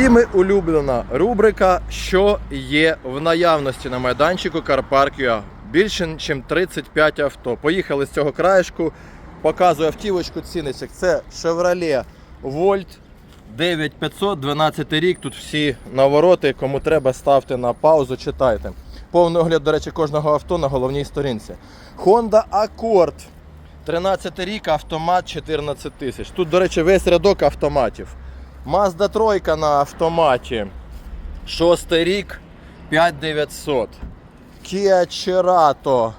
Всіми улюблена рубрика, що є в наявності на майданчику CarPark.ua. Більше ніж 35 авто. Поїхали з цього краєшку, показую автівочку ціночок. Це Chevrolet Volt 9500, 12 рік. Тут всі навороти, кому треба, ставте на паузу, читайте. Повний огляд, до речі, кожного авто на головній сторінці. Honda Accord 13 рік, автомат 14 тисяч. Тут, до речі, весь рядок автоматів. Mazda 3 на автоматі. 6 рік 5900. Kia Cerato.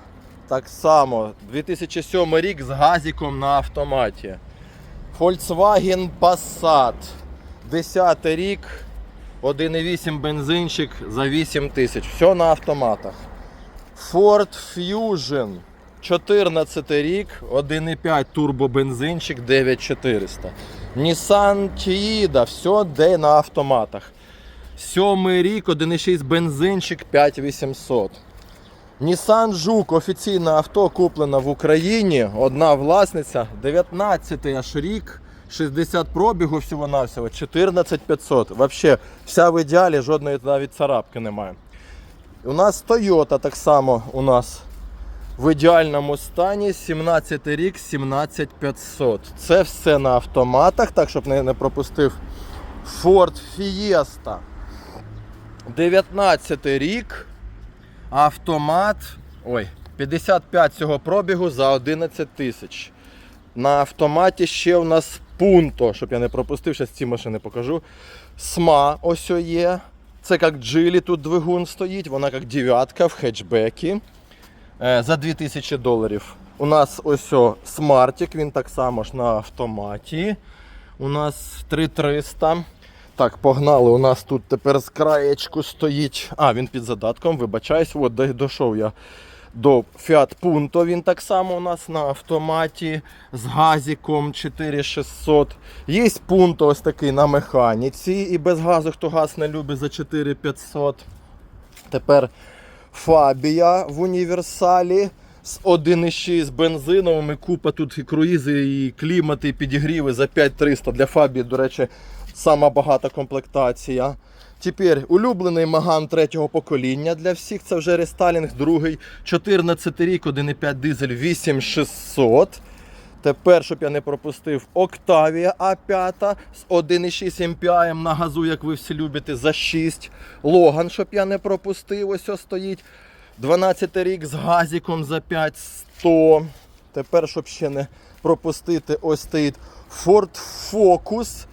Так само. 2007 рік з газиком на автоматі. Volkswagen Passat. 10 рік. 1,8 бензинчик за 8 тисяч. Все на автоматах. Ford Fusion. 14 рік, 1,5 турбобензинчик 9400. Nissan Tiida, все де на автоматах. Сьомий рік, 1,6 бензинчик 5800. Nissan Жук, офіційне авто куплено в Україні. Одна власниця, 19 аж рік, 60 пробігу всього-навсього, 14500. Вообще, вся в ідеалі, жодної навіть царапки немає. У нас Toyota так само у нас в ідеальному стані 17 рік, 17500. Це все на автоматах, так щоб не, пропустив. Ford Fiesta. 19 рік. Автомат. Ой, 55 цього пробігу за 11 тисяч. На автоматі ще у нас пунто, щоб я не пропустив, зараз ці машини покажу. СМА ось є. Це як джилі тут двигун стоїть, вона як дев'ятка в хетчбекі. Е, за 2000 доларів. У нас ось о, смартик, він так само ж на автоматі. У нас 3300. Так, погнали. У нас тут тепер з краєчку стоїть. А, він під задатком, вибачаюсь, от дійшов я до Fiat Punto. Він так само у нас на автоматі з газиком 4600. Є Punto ось такий на механіці. І без газу, хто газ не любить, за 4500. Тепер Фабія в універсалі з 1,6 бензиновими. Купа тут і круїзи, і клімати, і підігріви за 5300. Для Фабії, до речі, сама багата комплектація. Тепер улюблений Маган третього покоління для всіх. Це вже рестайлінг другий. 14 рік, 1,5 дизель 8600. Тепер, щоб я не пропустив, Octavia A5 з 1,6 MPI на газу, як ви всі любите, за 6. Логан, щоб я не пропустив, ось ось стоїть. 12 рік з газиком за 5100. Тепер, щоб ще не пропустити, ось стоїть Ford Focus.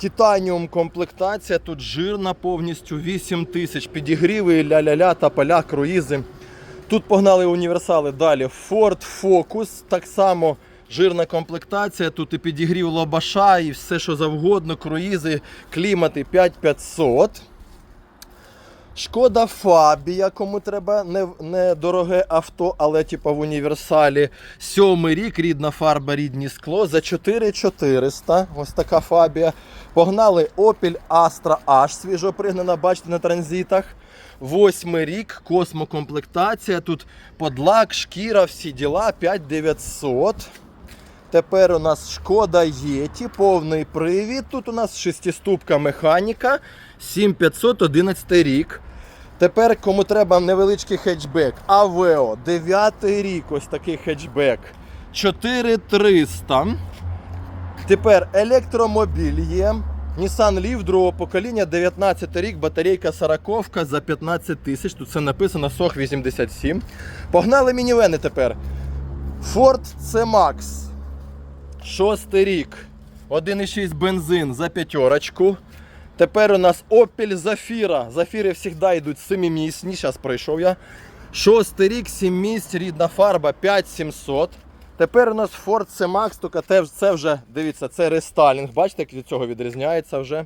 Титаніум комплектація, тут жирна повністю 8 тисяч. Підігріви, ля-ля-ля, та поля, круїзи. Тут погнали універсали далі. Ford Focus, так само жирна комплектація. Тут і підігрів лобаша, і все, що завгодно, круїзи, клімати 5500. Шкода Фабія, кому треба не, не авто, але типу в універсалі. Сьомий рік, рідна фарба, рідні скло за 4400. Ось така Фабія. Погнали Opel Astra H, свіжо пригнана, бачите, на транзитах. Восьмий рік, космокомплектація. Тут подлак, шкіра, всі діла, 5900. Тепер у нас шкода Єті, повний привід. Тут у нас шестиступка механіка, 7511 рік. Тепер кому треба невеличкий хетчбек. Авео, 9 рік, ось такий хетчбек. 4300. Тепер електромобіль є. Nissan Leaf другого покоління, 19 рік, батарейка 40 за 15 тисяч. Тут все написано SOH 87. Погнали мінівени тепер. Ford C-Max. Шостий рік. 1,6 бензин за п'ятерочку. Тепер у нас Opel Zafira. Зафіри завжди йдуть семимісні. Зараз пройшов я. Шостий рік, 7 місць, рідна фарба 5700. Тепер у нас Ford C-Max, тільки це вже, дивіться, це рестайлінг. Бачите, як від цього відрізняється вже.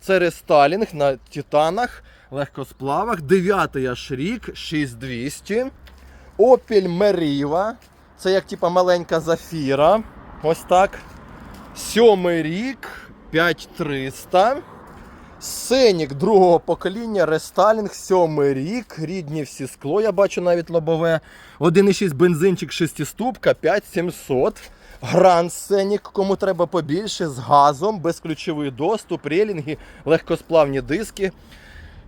Це рестайлінг на титанах, легкосплавах. Дев'ятий аж рік, 6200. Opel Meriva. Це як типа маленька зафіра. Ось так. Сьомий рік, 5300. Сенік другого покоління, рестайлінг, сьомий рік, рідні всі скло, я бачу навіть лобове. 1,6 бензинчик, шестиступка, 5700. Гранд Сенік, кому треба побільше, з газом, безключовий доступ, релінги, легкосплавні диски.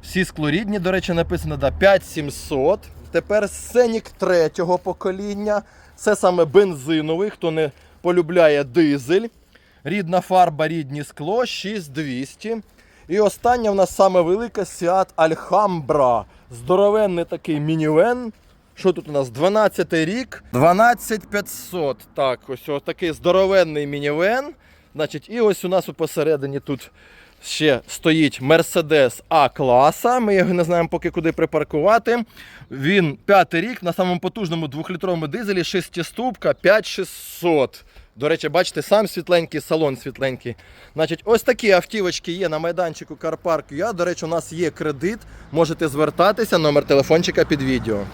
Всі склорідні, до речі, написано да, 5700. Тепер Сенік третього покоління. Це саме бензиновий, хто не полюбляє дизель. Рідна фарба, рідні скло, 6200. І остання в нас саме велика Seat Alhambra. Здоровенний такий мінівен. Що тут у нас? 12 рік. 12500. Так, ось ось такий здоровенний мінівен. Значить, і ось у нас посередині тут ще стоїть Mercedes А-класа. Ми його не знаємо поки куди припаркувати. Він п'ятий рік на самому потужному двохлітровому дизелі, шестиступка 5600. До речі, бачите, сам світленький, салон світленький. Значить, ось такі автівочки є на майданчику Карпарк. Я, до речі, у нас є кредит. Можете звертатися, номер телефончика під відео.